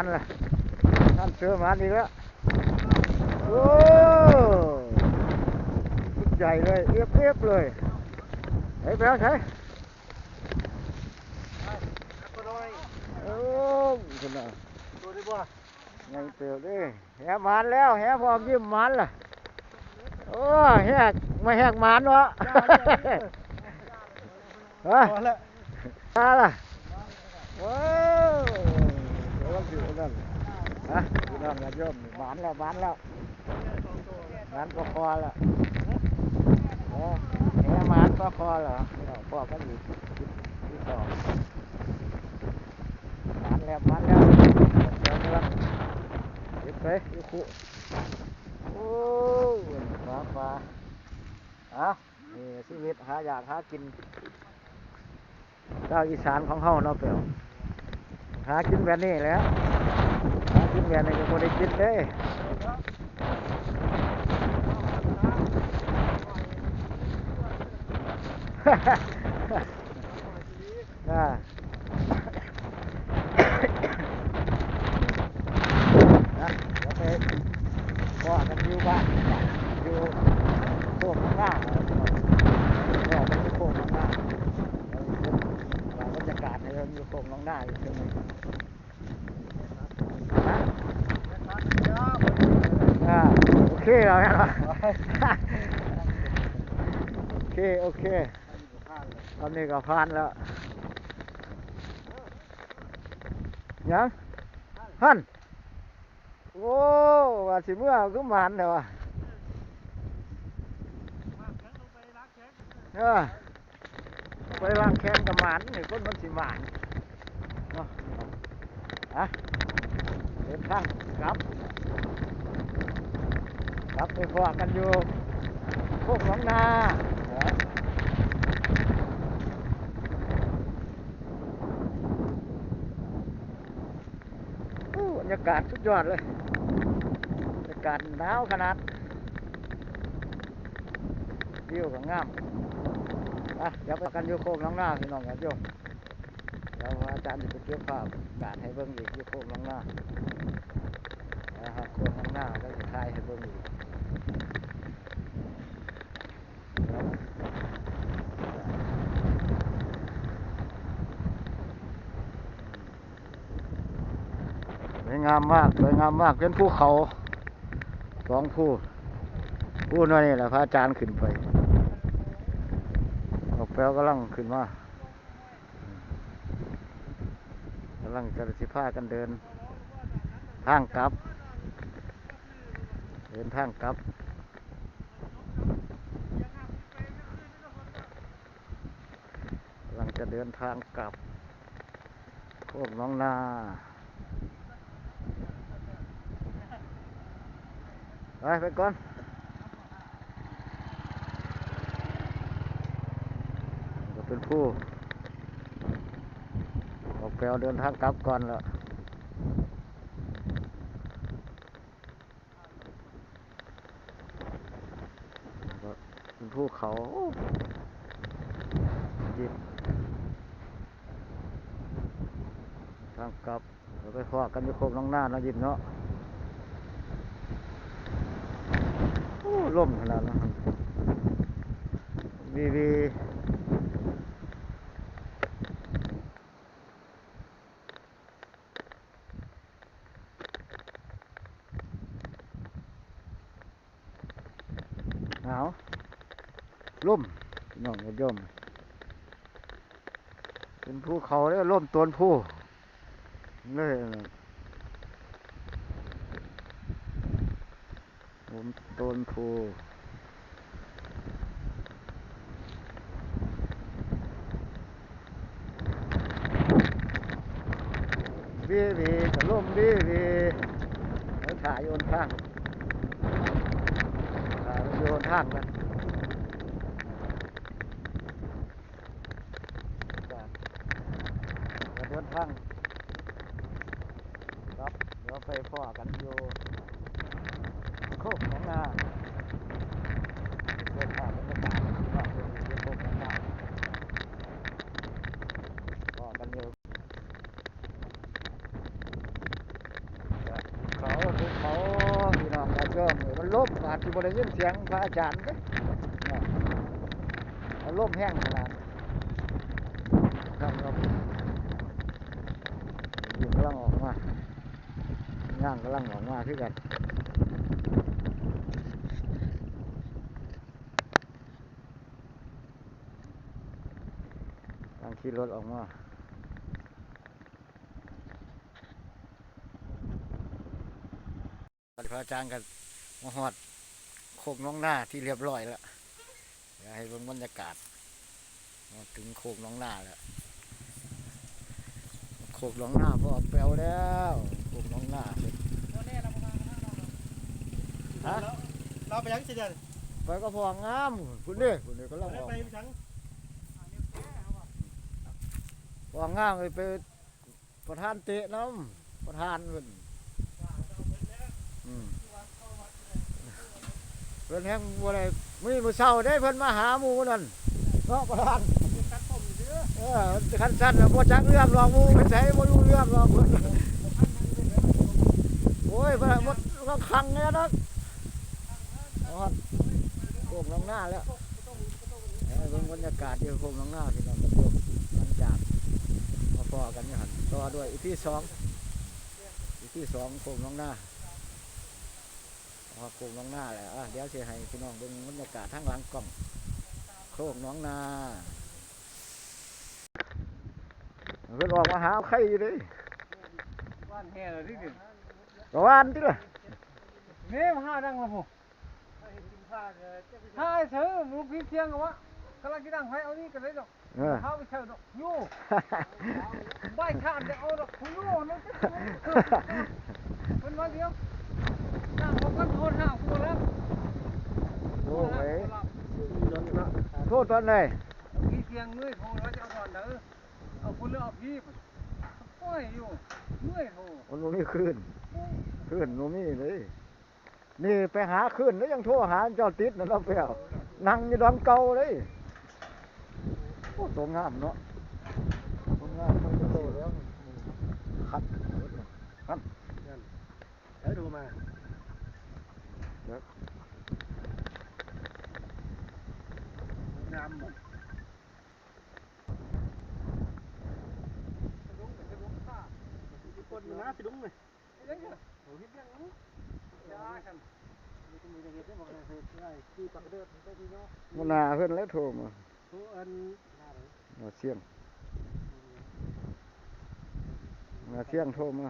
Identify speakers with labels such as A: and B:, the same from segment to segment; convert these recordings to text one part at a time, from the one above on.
A: มันละท่านเจอมันอีกแล้วโอ้ชุดใหญ่เลยเอียบเอียบเลยเฮ้ยไปเอาใช้โอ้คุณน่ะ
B: ดูดีกว่า
A: ไงเติบดิแหมันแล้วแหพร้อมยิ้มมันล่ะโอ้แหกไม่แหกมันวะฮะ
B: พอแล้ว
A: มาล่ะว้าวเดี๋ นั่นฮะพี่น้องอย่าโยมนี่หมานแล้วหมานแล้วหมานก็คอแล้วเออแหหมานก็คอแล้วเอพ่อก็อยู่ที่สองหมานแล้วหมานแล้วเดี๋ยวนี้ละเก็บไปยู่คู่โอ้ยฟ้าฟ้าอ้านี่ชีวิตหาอยากหากินเจ้าอีสานของเฮาเนาะเปล่าหากินแบบนี้แล้ว กินแบบนี้ก็บ่ได้กินเด้อ่านะเดี๋ยวไปพ่อกันอยู่บ้านอยู่โคกข้างหน้าพ่อกันอยู่โคกข้างหน้า ว่าบรรยากาศในเราอยู่โคงน้องหน้าอยู่ตรงนี้อ่า โอเคเราเนี่ยเนาะโอเคโอเคตอนนี้ก็ผ่านแล้วยังฮั คมกับไปพอกันอยู่พวกหนองนาอู้บรรยากาศสุดยอดเลยบรรยากาศหนาวขนาดวิวก็งามอะเดี๋ยวไปกันอยู่โคกน้องหน้าพี่น้องกันโยมเดี๋ยวอาจารย์จะไปเก็บภาพกาดให้เบิ่งอีกอยู่โคกน้องหน้านะครับโคกน้องหน้าแล้วจะถ่ายให้เบิ่งอีก วยงามมากสวยงามมากเป็นภูเขาสองภูภูนั่นนี่แหละพระอาจารย์ขึ้นไปออกแปลวกำลังขึ้นมากำลังจะสิพากันเดินทางกลับ ดินทางกลับกำลังจะเดินทางกลับพวกน้องนาไปไปก่อนก็เป็นผู้ออกแปลวเดินทางกลับก่อนแล้วก็ ภูเขายิบทางกลับเราไปพอกันไปโคกน้องหน้าเรายิบเนาะโอ้ล่มขนาดนั้นวีวี ล่มพี่น้องญาติโยมเป็น ภูเขาแล้วล่มตนผู้เลยล่มตนผู้วีวีล่มวีวีแล้วถ่ายโยนข้างถ่ายโยนข้างกัน จ้ะเดี๋ยวเดินทางครับเดี๋ยวไปพ่อกันอยู่โคกหนองนาเดินทางบรรยากาศว่าเป็นอยู่โคกหนองนาพ่อกันอยู่จ้ะภูเขาภูเขาพี่น้องกระเจิมอาจจะบ่ได้ยินเสียงพระอาจารย์เนี่ยมันลมแห้งขนาดครับครับยิงกำลังออกมาย่างกำลังออกมาคือกันกำลังขี่รถออกมาปพระอาจารย์กัน มาหอดโคกน้องหน้าที่เรียบร้อยแล้วเดี๋ยวให้เบิ่งบรรยากาศมาถึงโคกน้องหน้าแล้วโขกหลองหน้าพอแปลวแล้วโขกหลองหน้าฮะ
C: เราไปยังสิเดือน
A: ไปก็พองามคุณนี่คุณนี่ก็ลอง
C: ไป
A: ออก
C: ไปยัง
A: พองามเลยไปประธานเตะน้ำประธานเพิ่นอืม เพิ่นแฮงบ่ได้มีมื้อเช้าได้เพิ่นมาหาหมู่นั่นเนาะประธาน
C: กัดต้มเยอะ
A: เออคันสั้นน่ะบ่จักเรื่องหรอกหมู่ไปใช้บ่รู้เรื่องหรอกเพิ่นโอ้ยเพิ่นหมดก็คังเนี่ยนะเอาฮอดโขกหลองหน้าแล้วเออเบิ่งบรรยากาศอยู่โคงน้องหน้าพี่น้องทุกคนหลังจากมาพอกันอยู่หันต่อด้วยอีพีสองอีพีสองโคงน้องหน้า พอโคงน้องหน้าแหละอะเดี๋ยวสิให้พี่น้องเบิ่งบรรยากาศทั้งหลังกล้อง โคงน้องนาเพิ่นออกมาหาไข่อยู่เดิ
C: ว่านแห่เลยที่ดิ
A: ประวานติล่ะ
C: เม่มาห้าดังมาผมถ้าเสือมูพี่เทียงกันวะกำลังกินดังไฟเอานี่กันเลยดอก
A: เออ
C: ข้าวไปเช่าดอกยูใบขาดเดี๋ยวเอาดอกคุณยูนั่นเป็นวันเดียวนั่งพบกัน โทษห้าคู่แล้ว
A: โอ้ยโทษตอนไหน
C: พี่เทียงเมื่อยโทรแล้วจะเอาตอนเด้อเอาคุณเลือกเอาพี่โอ้ยอยู่เมื่อยโทร
A: มันบ่มีคลื่นคลื่นบ่มีเลย นี่ไปหาคลื่นแล้วยังโทรหาเจ้าติดนั่นแล้วไปเอานั่งอยู่ดอนเก่าเลยโอ้ตัวงามเนาะตัวงามมันโตแล้วคัด
C: เดี๋ยวดูมา น้ำหมดคนมันน่าสิดุ้งเลยโอ้ยยังนู้ยาฉันมีแต่เห็ดได้บอกเลยเห็ดได้คือปากเดือดได้ดีเนาะ
A: มันนาเพิ่นแล้วโทรมา
C: ทุกอัน
A: มาเสียงมาเสียงโทรมา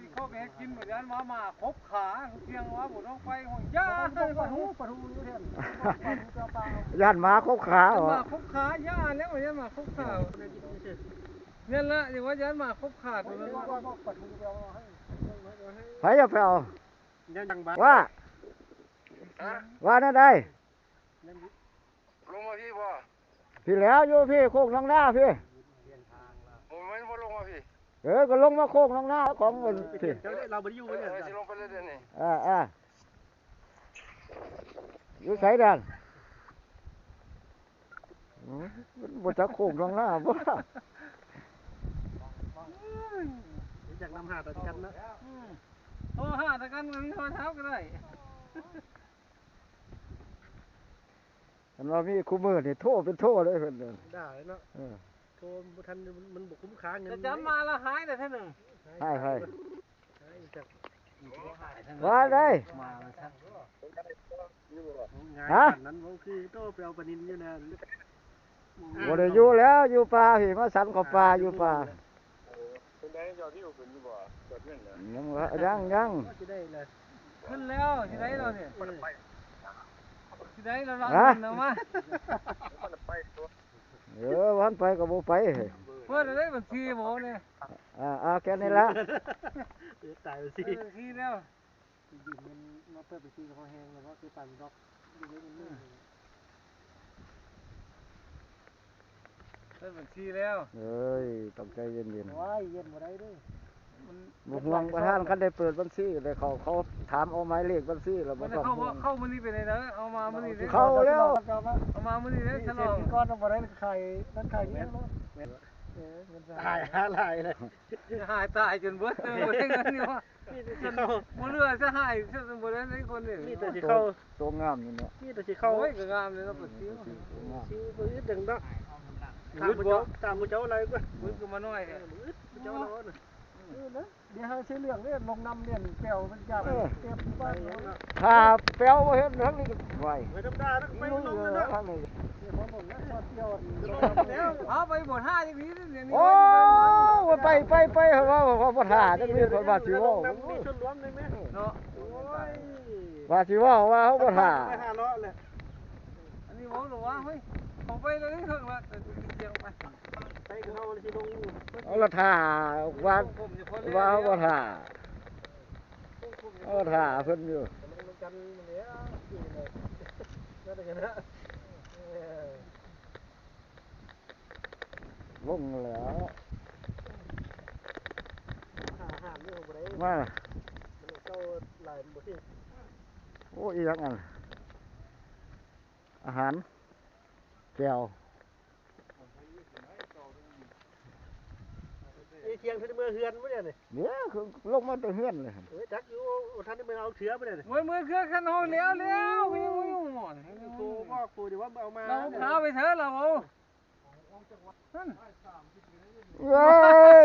C: เฮ้ยเขาแกกินเหมือนกันมามาครบขาเพียงว่าผมต้องไปหัวยาได้ปะทูปะทูอยู่เท่น
A: ย่านหมาคบขาเหรอ
C: มาครบขาย่าแล้วมันยันมาครบขาเนี่ยละเดี๋ยวว่ายันมาครบขาตัวนั้นว่าปะทูเดียวให้
A: ไผจะไปเอา
C: ยังยังบ้า
A: ว่าว่านั่นได้
D: ลงมาพี่บ่
A: พี่แล้วอยู่พี่โคกน้องหน้าพี่
D: ผมไม่พอลงมาพี่
A: เออก็ลงมาโคกน้องหน้าของเงินพี่
C: เราไปอยู่
D: เออ
C: เนี่ย
D: เออสิลงไปเลยเดี๋ยวนี้
A: อ่าอ่าอยู่ไสดันอืมมันบ่จักโคกน้องหน้าบ่
C: จากนำหาตัวกันนะโอ้หาตะกันมีข้อเท้าก็ได้
A: อันว่ามีคู่มือนี่โทรเป็นโทรเลยเพิ่นเด้อ
C: ได้เนาะ
A: เออ
C: โทรทันมันบุกคุ้มค้าเงิน
E: จะจำมาละหายแต่ท่านหนึ่ง
A: ให้ให้
C: จาก
A: ว่าได้
B: มาแล้วครับ
A: ฮะ
B: นั้นว่าคือโตไปเอาปลานินอยู่นะ
A: บ่ได้อยู่แล้วอยู่ป่าพี่มาสันกับป่าอยู่ป่า
F: เป็นได้ยอดที่อยู่เป็นอยู่บ่จอดเงินเหรอ
A: ยังว่ายังยัง
B: จะได้เลย
C: ขึ้นแล้วที่ไหนเราเนี่ยที่ไหนเราเรา
A: ฮะ
C: เนาะมา
F: มันไปตัว
A: เออวันไปก็บ่ไป
C: เพื่อนได้บัญชีหมเนี่ย
A: อ่าอ่าแค่นี้ละ
B: ตายไปสิ
C: บัญชีแล้ว
B: ดินมันมาเปิดไปซีกับเขาแห้งแล้วก็คือปั่นดอกอยู่ในมันนี่
C: ได้บัญชีแล้ว
A: เอ้ยต้องใจเย็น
B: ว้ายเย็นบ่ได้ด้วย
C: มัน
A: ๆบ่ห่วงประธานคันได้เปิดบัญชีเลยเขาเขาถามเอาหมายเลขบัญชีแล้วบ่
C: มัน
A: ต้อง
C: เข้า
A: ห่วง
C: เข้ามันนี่ไปไหนเด้อเอามามันนี่เด้อ
A: เข้าแล้ว
C: เอามามันนี่เด้อฉ
B: เส
C: ล
B: ร็
C: อ
B: จ
C: ง
B: ก้อนบ่ได้ไข่นั่นไข่เนี้ยเนาะตายอะไรเลย
C: หายตายจนเบิดเออบ่ได้เงินนี่ว่า
B: นี่แต่
C: จ
B: สิ
C: น
B: เข้า
C: บ่เหลือจะหายจนบ่ได้ในคนนี่
B: นี่แต่สิ
A: ตัว
B: เข้า
A: ตัวงามอยู่เนี่ย
B: นี่แต่สิเข้า
C: โอ้ยก็งามเลยเนาะบัญชี
A: ตัวงาม
B: ชื่อปืนดังดักตามผู้เจ้าตามผู้เจ้าอะไรก็
C: มึงก็มาน้อยเนี่ย
B: ผู้เจ้าเราน่ะ เดี๋ยวให้ชื่อเรื่องเนี่ยลงน้ำเนี่ยแก้วมันจับเก็บบ้านเรา
A: ถ้าแป้วบ่เห็นทั้งนี้ก็ไหว
B: ไม่ธรรมดานะไม่
A: ลุย
B: ลง
A: เล
B: นะ
A: ยทั้งนี้
B: เนี่ยผมบอกนะชอบเที่ยวแล้ว
C: เอาไปหมด5จังนี้เนี่ยนี่
A: โอ้ยไปไปไปเฮาว่าว่าบ่ท่าจังนี้เพิ่นว่าสิเว้า
B: มีชนรวมเลยไหม
C: เนาะ
B: โอ้ย
A: ว่าสิเว้าว่าเฮาบ่ท่า
B: ไปหาเลาะเลย
C: อันนี้บอกหรอว่าเฮ้ยผมไปเลยนี่ถึงละแต่เสียงไป
B: ไปกับ เอา
A: ละท่าวั
C: ด
A: ว่าว่าท่าเอาละท่าเพิ่นอยู่
B: ลง
A: แล้ว
B: ว่า
A: โอ้ยยังไงอาหารแก้ว
B: ไอ้ เทียงท่านเมื่อเฮือนบ่เนี่ย
A: เนี่ยคือลงมาแต่เฮือนเลยครับ
B: เอ้ยจักอยู่ท่านเมื่อเอาเชื้อบ่เนี่ย
C: มือมือเครื่องขันห้องแล้วแล้วไม่ยังไม่ยังหมด
B: ครูบอกครูเดี๋ยวว่าเอามา
C: เราเท้าไปเถอะเราเอานั่น
A: เอ้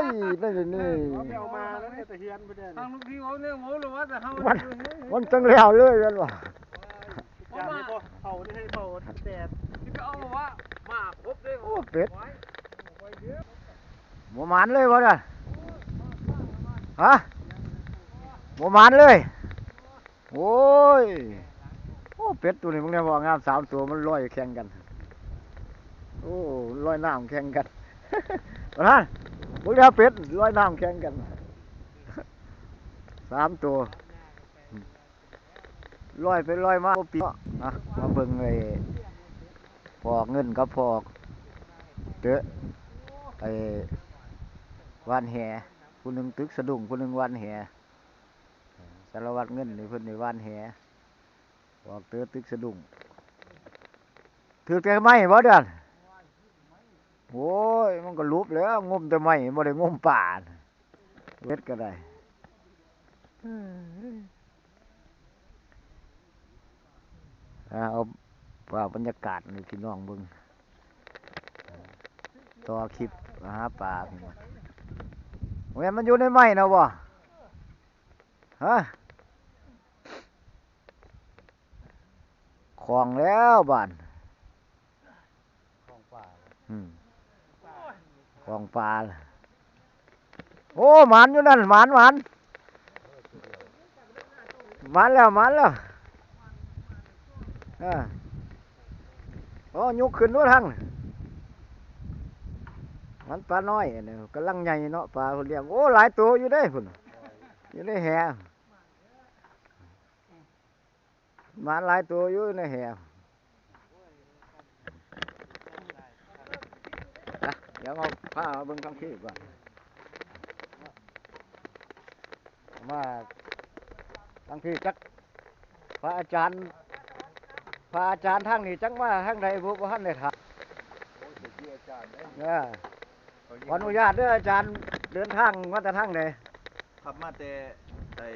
A: ยนั่นอยู่นี่
B: เอามาแล้วเนี่ยแต่เฮือนบ่เนี่ย
C: ทางลูกพี่เขาเนี่ยโม้หรือว่าแต่เขา
A: มันมันจังแล้วเลยกันวะ
B: อย่างนี้ก็เผานี่ให้เผาแดด
C: ที่ไปเอามาว่ามาครบเลย
A: โอ้เป็ด บ่หมานเลยบ่น่ะฮะบ่หมานเลย โอ้ย โอ้เป็ดตัวนี้มึงเนี่ยว่างามสามตัวมันลอยแข่งกัน โอ้ลอยน้ำแข่งกันประธานมึงเนี่ยเป็ดลอยน้ำแข่งกันสามตัวลอยไปลอยมาปีอะมาเบิ่งไอ้พอกเงินกับพอกเตอะไอ้ วันแหผู้หนึ่งตึกสะดุ้งผู้หนึ่งวันแหสารวัตรเงินนี่เพิ่นนี่วันแหพอกเตอตึกสะดุ้งถือแต่ไม้บ่เดือนโอ้ยมันก็ลุบแล้วงมแต่ไม้บ่ได้งมป่านเว็ดก็ได้อ่าเอาว่าบรรยากาศในพี่น้องเบิ่งต่อคลิปหาปลาพี่น้อง แม่นมันอยู่ในไม้นะบ่ฮะของแล้วบ้านของปลาอืมของปลาล่ะโอ้หมานอยู่นั่นหมานหมานหมานแล้วหมานแล้วอ่าอ๋อยกขึ้นด้วยทางน่ะ มันปลาน้อยเนี่ยกำลังใหญ่เนาะปลาคนเลี้ยงโอ้หลายตัวอยู่ได้พุ่นอยู่ในแหมาหลายตัวอยู่ในแหอะเดี๋ยวเอาผ้ามาเบิ่งข้างที่ก่อนมาข้างที่จักพระอาจารย์พระอาจารย์ทางนี้จังว่าทางใดบุบ่ทันได้ถามเนี่ย ขออนุญาตเด้ออาจารย์เดินทางมาแต่ทางใด
G: ขับมาแต่ไอ้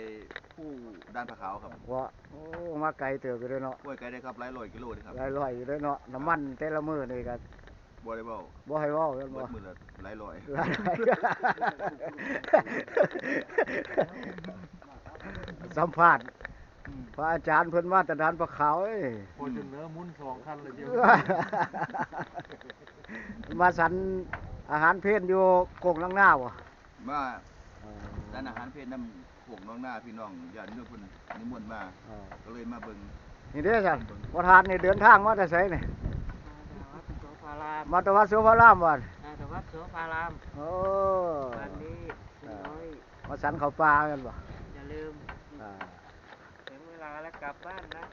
G: ผู้ด้านผาขาวครับ
A: ว่าโอ้มาไกลเติบอยู่เด้อเนาะ
G: กล้วยไกลได้ครับหลายร้อยกิโลเลยครับ
A: หลายร้อยอยู่เด้อเนาะน้ำมันแต่ละมื้อนี่ก็
G: บ่ได้เว้า
A: บ่ให้เว้ากัน
G: เบิ
A: บ่
G: ดมื้อละหลายร้อย
A: หลายร้อยสัมภาษณ์พระอาจารย์เพิ่นมาแต่ดานพระขาวเอ้ย
B: พอจนเนื้อมุนสองคันเลยเดียว
A: มาสัน อาหารเพศอยู่โกงลังหน้าวะ
G: มาร้านอาหารเพชรน้ำพวกน้องหน้าพี่น้องญาติโยมเพิ่นนิมนต์มา ก็เลยมาเบิ่ง
A: นี่เด้อสันประธานนี่เดินทางมาแต่ไสนี่
C: วัดโสภาราม
A: มาแตะวัดโสภารามวัน
C: อ่าแต่วัดโสภาราม
A: โอ้
C: วันนี้คุณน้อย
A: มาสันเขาปลากันบ่
C: อย่าลืม
A: อ่า
C: ถึงเว ลาแล้วกลับบ้านนะ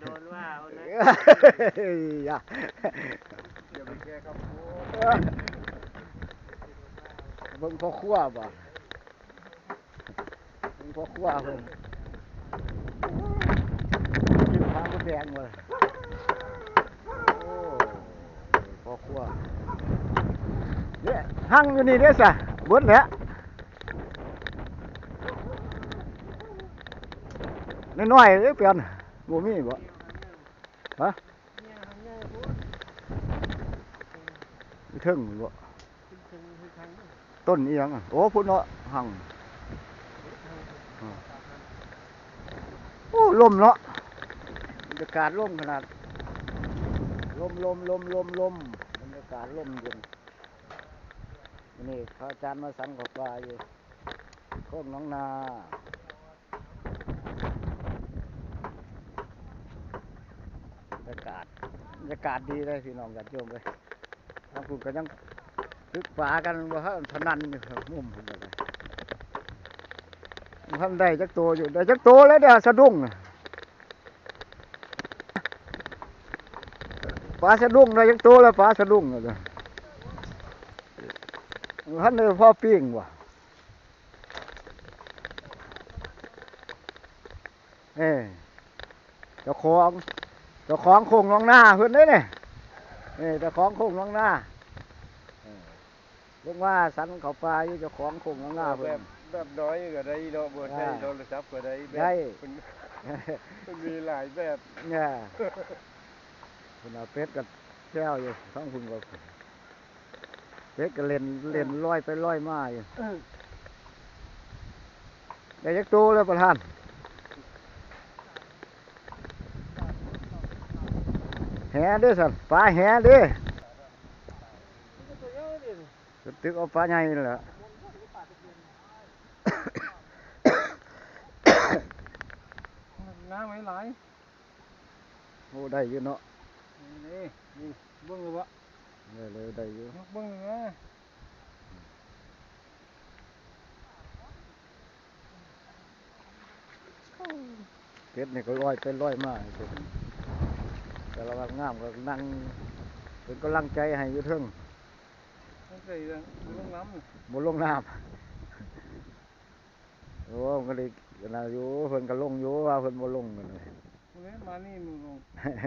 C: โดนว่าเอานะ
A: อย่า
F: เดี๋ยวไปแก้ครับโอ้
A: เบิ่งพ่อครัวบ่เบิ่งพ่อครัวเพิ่นกินข้าวมดแดงบ่โอ้พ่อครัวเนี่ยหั่งอยู่นี่เด้อซะเบิดแล้ว น้อยๆเด้อเปลี่ยนบ่มีบ่ฮะอยู่เทึงบ่ต้นอีหยังอะโอ้พุ่นเนาะหังโอ้ลมเนาะบรรยากาศลมขนาดลมลมลมลมลมบรรยากาศลมเย็นนี่พระอาจารย์มาสันกับปลาอยู่โคกน้องนาบรรยากาศบ รรยากาศดีเลยพี่น้องกันโยมเลยทางคุณก็ยังตึกปลากันว่าพนันอยู่ครับมุมผมเลยมันทำได้จักตัวอยู่ได้จักตัวแล้วเดี๋ยวสะดุ้งนะปลาสะดุ้งได้จักตัวแล้วปลาสะดุ้งเลยท่านเลยพ่อปิ้งว่ะเอ้เจ้าของ เจ้าของโคงน้องหน้าเพื่อนเด้เนี่ยเอ้เจ้าของโคงน้องหน้าเอ้เรียกว่าสันเขาปลาอยู่เจ้าของโคงน้องหน้า
F: แบ
A: เพื่อน
F: บแบบน้อยก็ได้เนาะบ่ใช่
A: อ่า
F: โทรศัพท์ก็ได้แบบ
A: ได้
F: มันมันมีหลายแบบ
A: เนี่ยคุณเอาเป็ดกับแก้วอยู่ท้องคุณก็เป็ดก็เล่นเล่นลอยไปลอยมาอยู่ได้ยักตัวแล้วประธาน แหเด้อสันปลาแหเด้อจะตึกเอาปลาใหญ่นี่แหละ
C: น้ำไม่ไหล
A: โอ้ได้อยู่เนาะ
C: นี่นี่เบิ้งเลยวะ
A: ได้เลยได้อยู่
C: เบิ้งเลยนะ
A: เป็ดนี่ก็ลอยไปลอยมาเป็ด แต่ละว่างามก็นั่งเป็นกำลังใจให้อยู่เทิง
C: ไม่ใส่เลยลงน้ำนี่
A: บนลงน้ำโอ้มันก็เลยนะอยู่เพิ่นก็ลงอยู่ว่าเพิ่นบ่ลงกันเลย
C: วันนี้มานี่มึงลง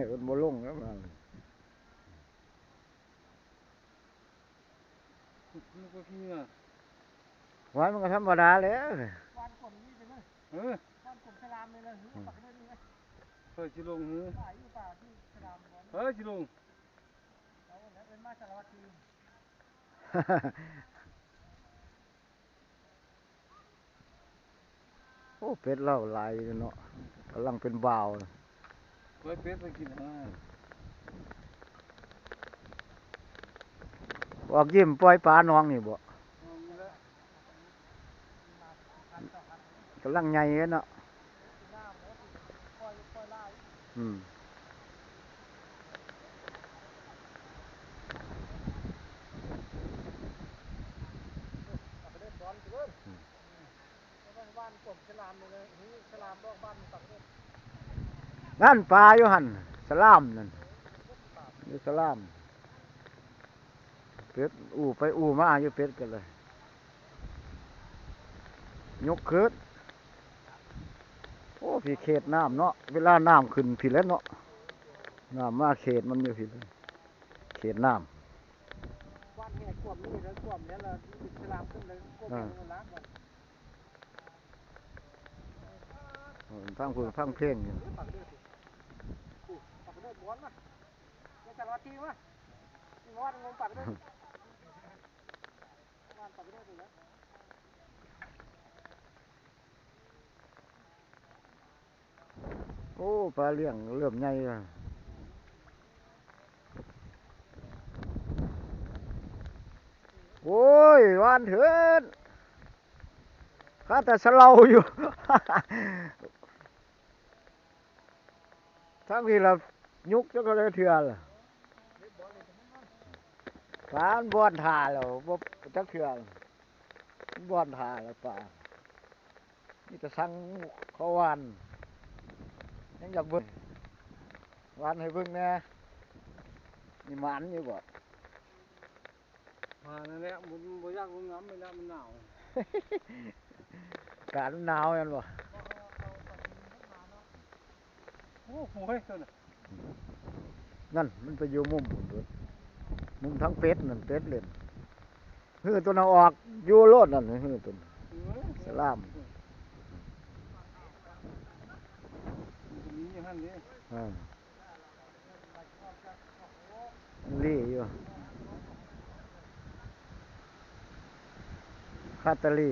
A: เพิ่นบ่ลงแล้วมา
C: นึกว่าพี่น่ะ
A: ไว้มันก็ธรรมดาแล้ว
C: เออเฮ้ยจิลงหือเฮ้ยจิลง
A: โอ้เป็ดเล่าหลายอยู่เนาะกำลังเป็นบ่าว
C: ไว้เป็ดไปกินอ่า
A: ออกยิ้มปล่อยปลาน้องนี่บ่
C: เอาอ ยู่แล้ว
A: กำลังใหญ่เลยเนาะอืมนั่นปลาอยู่หันสลามนั่นนี่สลาม เป็ดอู่ไปอู่มาอยู่เป็ดกันเลย ยกขึ้นโอ้พี่เขตน้ำเนาะ เวลาน้ำขึ้นพี่แล้วเนาะ น้ำมาเขตมันอยู่พี่เลยเขตน้
B: วั
A: ฟังคุณฟังเพลงอยู่า
B: งโอ้ปลา
A: เลี้ยงเริ่มใหญ่แล้ว วานเถินข้าแต่สเลาอยู่ทั้งที่เรายุกจะก็เลยเถื่อล่ะฟ้าบอนทาแล้วบ่จักเถื่อนบอนทาแล้วป่านี่จะสั่งเขาวานยังอยากเบิ่งวานให้เบิ่งแน่นี่มันอยู่บ่
C: มานั่นแหละมันบ่อยากลงน้ำไม่ได้มันหนาว
A: การมันหนาวแม่นบ่
C: โอ้โหเฮ้ยตัวน่ะ
A: นั่นมันไปอยู่มุมพุ่นเบิดมุมทั้งเป็ดนั่นเป็ดเล่นฮือตัวน่ะออกอยู่โลดนั่นฮือตัวน่ะ
C: เออ
A: สลาม
C: มีอย่างนั้นเด้
A: อ่ามันลี่อยู่ คาตาลี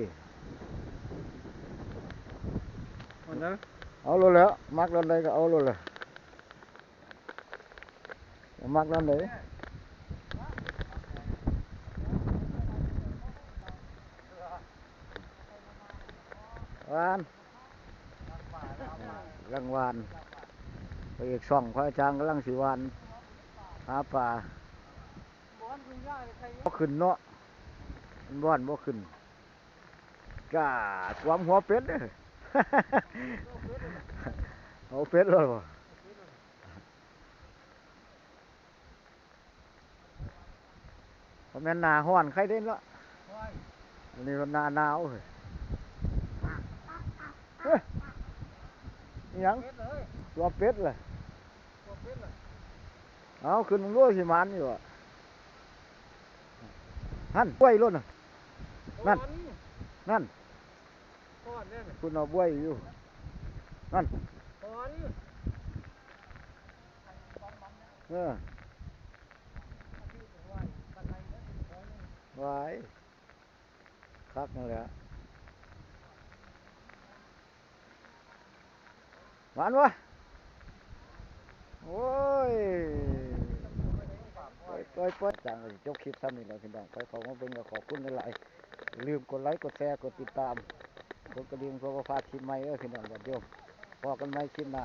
C: อันนั้น
A: เอาโลดแล้วมักรถใดก็เอาโลดเลยเอามักรถไหนวานรังวานไปอีกช่องพระอาจารย์กำลังสิวานหาปลา
C: บอนคุณย่าใคร
A: บ่ขึ้นเนาะมันบ่อนบ่ขึ้น ก้าความหัวเป็ดเด้อเอาเป็ดเลยบ่เพราะแม่นหนาฮ้อนใครเด่นละอันนี้มันหนาหนาวเฮ้ยยังตัวเป็ดเลย
C: เอา
A: ขึ้นมึงรู้สิมันอยู่อะหั่นบ้วยล้นน่ะนั่น นั่น
C: อนเนี่ย
A: คุณเอาบ้วยอยู่ นั่น
C: พอน
A: เออไว้คักนั่นแหละหวานวะโอ้ยปล่อยปล่อยปล่อยจังเลยจบคลิปซ้ำนี่แหละพี่น้องไปขอมาเบิ่งก็ขอบคุณหลายๆลืมกดไลค์ กดแชร์ กดติดตาม กดกระดิ่งเพื่อว่าพาดคลิปใหม่เออพี่น้องญาติโยมพอกันไหมคลิปหน้า